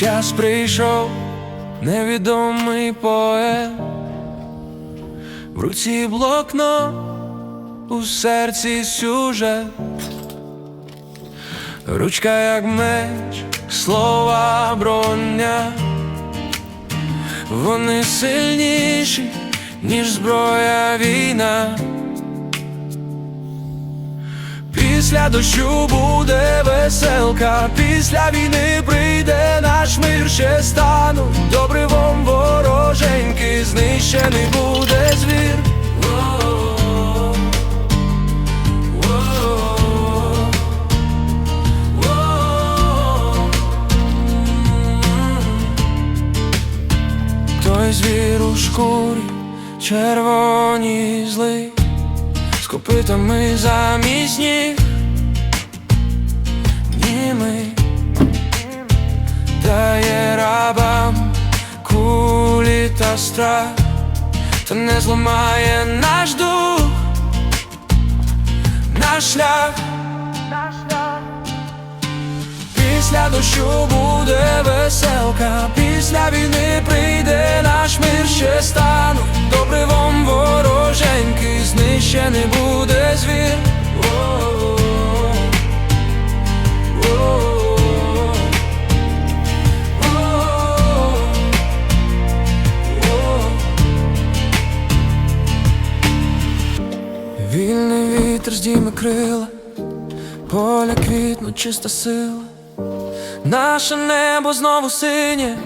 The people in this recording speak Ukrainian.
час прийшов невідомий поет, в руці блокнот, у серці сюжет, ручка як меч, слова броня, вони сильніші, ніж зброя війна. Після дощу буде веселка, після війни прийде ще стануть добривом вороженьки, знищений буде звір. Той звір у шкурі, червоні злий, з копитами замість ніг та страх, то не зламає наш дух, наш шлях. Після дощу буде веселка, після Вільний вітер здійме крила, поля квітну чиста сила, наше небо знову синє,